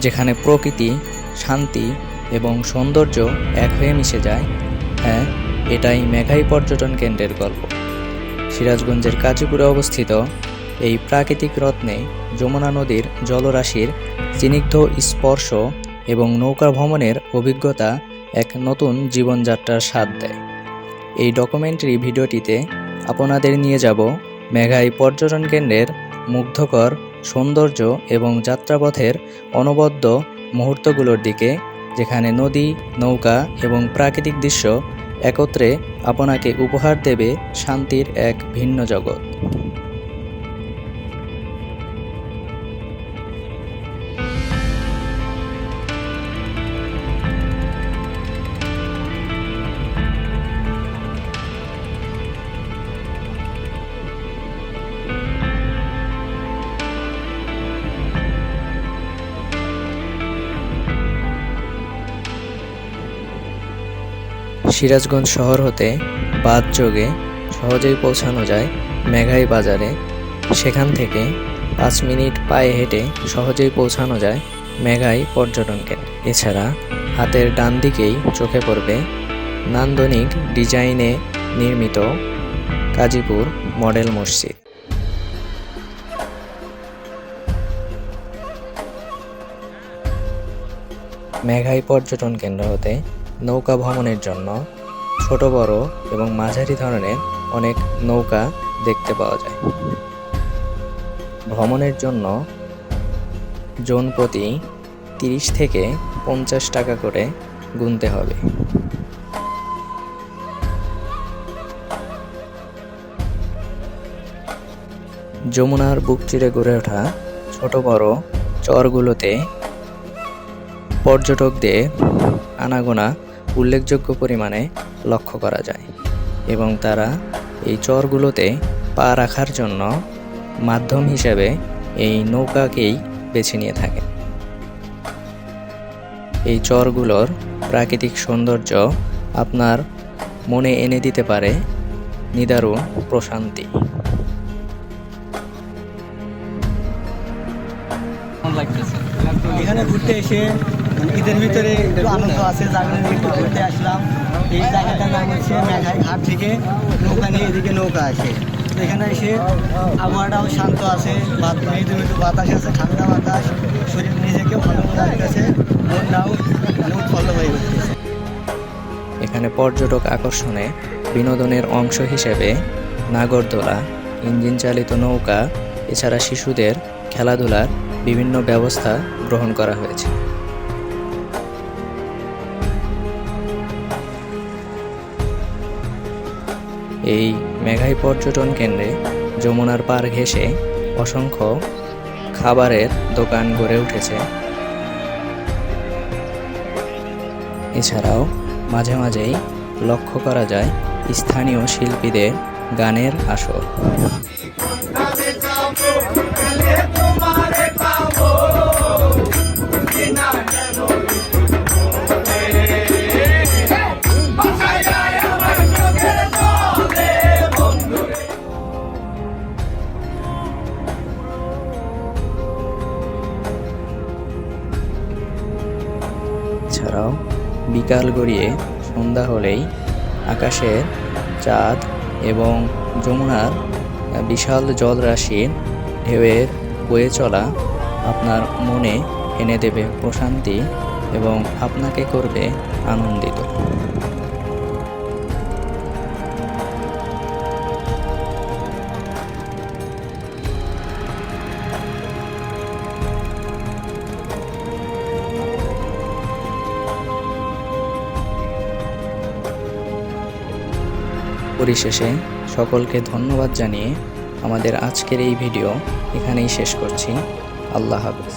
যেখানে প্রকৃতি, শান্তি এবং সৌন্দর্য এক হয়ে মিশে যায় হ্যাঁ এটাই মেঘাই পর্যটন কেন্দ্রের গল্প। সিরাজগঞ্জের কাজীপুরে অবস্থিত এই প্রাকৃতিক রত্নে যমুনা নদীর জলরাশির স্নিগ্ধ স্পর্শ এবং নৌকা ভ্রমণের অভিজ্ঞতা এক নতুন জীবনযাত্রার স্বাদ দেয়। এই ডকুমেন্টারি ভিডিওটিতে আপনাদের নিয়ে যাব মেঘাই পর্যটন কেন্দ্রের মুগ্ধকর সৌন্দর্য এবং যাত্রাপথের অনবদ্য মুহূর্তগুলোর দিকে, যেখানে নদী, নৌকা এবং প্রাকৃতিক দৃশ্য একত্রে আপনাকে উপহার দেবে শান্তির এক ভিন্ন জগৎ। সিরাজগঞ্জ শহর হতে বাদ যোগে সহজেই পৌঁছানো যায় মেঘাই বাজারে। সেখান থেকে পাঁচ মিনিট পায়ে হেঁটে সহজেই পৌঁছানো যায় মেঘাই পর্যটন কেন্দ্র এছাড়া হাতের ডান দিকেই চোখে পড়বে নান্দনিক ডিজাইনে নির্মিত কাজীপুর মডেল মসজিদ। মেঘাই পর্যটন কেন্দ্র হতে নৌকা ভ্রমণের জন্য ছোট, বড় এবং মাঝারি ধরনের অনেক নৌকা দেখতে পাওয়া যায়। ভ্রমণের জন্য জন প্রতি তিরিশ থেকে পঞ্চাশ টাকা করে গুনতে হবে। যমুনার বুক চিরে গড়ে ওঠা ছোট, বড় চরগুলোতে পর্যটকদের আনাগোনা উল্লেখযোগ্য পরিমাণে লক্ষ্য করা যায় এবং তারা এই চরগুলোতে পা রাখার জন্য মাধ্যম হিসেবে এই নৌকাকেই বেছে নিয়ে থাকে এই চরগুলোর প্রাকৃতিক সৌন্দর্য আপনার মনে এনে দিতে পারে নিদারুণ প্রশান্তি। এখানে ঘুরতে এসে মানে ঈদের ভিতরে একটু আনন্দ আছে যার জন্য একটু ঘুরতে আসলাম। এই জায়গাটার নাম হচ্ছে মেঘাই ঘাট থেকে নৌকা নিয়ে এদিকে নৌকা আসে। এখানে এসে আবহাওয়াটাও শান্ত আছে মৃদু মৃদু বাতাস আছে ঠান্ডা বাতাস শরীর নিজেকে ভালো লাগতেছে মনটাও মানে উৎফুল্ল হয়ে উঠতেছে। এখানে পর্যটক আকর্ষণে বিনোদনের অংশ হিসেবে নাগরদোলা ইঞ্জিন চালিত নৌকা এছাড়া শিশুদের খেলাধুলার বিভিন্ন ব্যবস্থা গ্রহণ করা হয়েছে। এই মেঘাই পর্যটন কেন্দ্রে যমুনার পার ঘেঁষে অসংখ্য খাবারের দোকান গড়ে উঠেছে। এছাড়াও মাঝে মাঝেই লক্ষ্য করা যায় স্থানীয় শিল্পীদের গানের আসর। এছাড়াও বিকাল গড়িয়ে সন্ধ্যা হলেই আকাশের চাঁদ এবং যমুনার বিশাল জলরাশির ঢেউয়ের বয়ে চলা আপনার মনে এনে দেবে প্রশান্তি এবং আপনাকে করবে আনন্দিত। পরিশেষে সকলকে ধন্যবাদ জানিয়ে আমাদের আজকের এই ভিডিও এখানেই শেষ করছি। আল্লাহ হাফেজ।